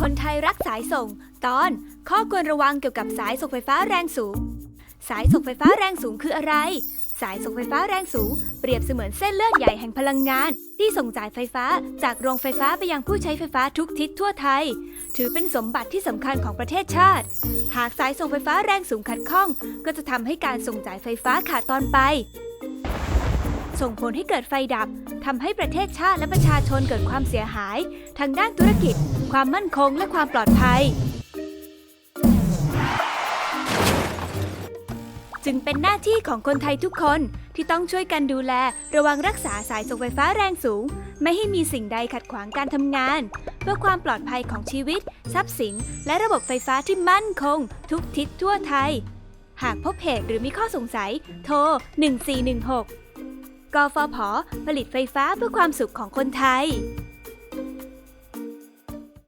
คนไทยรักสายส่ง ตอนข้อควรระวังเกี่ยวกับสายส่งไฟฟ้าแรงสูง สายส่งไฟฟ้าแรงสูงคืออะไร สายส่งไฟฟ้าแรงสูง เปรียบเสมือนเส้นเลือดใหญ่แห่งพลังงาน ที่ส่งจ่ายไฟฟ้าจากโรงไฟฟ้าไปยังผู้ใช้ไฟฟ้าทุกทิศทั่วไทย ถือเป็นสมบัติที่สำคัญของประเทศชาติ หากสายส่งไฟฟ้าแรงสูงขัดข้อง ก็จะทำให้การส่งจ่ายไฟฟ้าขาดตอนไป ส่งผลให้เกิดไฟดับทำให้ประเทศชาติและประชาชนเกิดความเสียหาย ทางด้านธุรกิจ ความมั่นคงและความปลอดภัย จึงเป็นหน้าที่ของคนไทยทุกคนที่ต้องช่วยกันดูแล ระวังรักษาสายส่งไฟฟ้าแรงสูง ไม่ให้มีสิ่งใดขัดขวางการทำงาน เพื่อความปลอดภัยของชีวิต ทรัพย์สิน และระบบไฟฟ้าที่มั่นคง ทุกทิศทั่วไทย หากพบเหตุหรือมีข้อสงสัย โทร 1416 กฟผผลิตไฟฟ้าเพื่อความสุขของคนไทย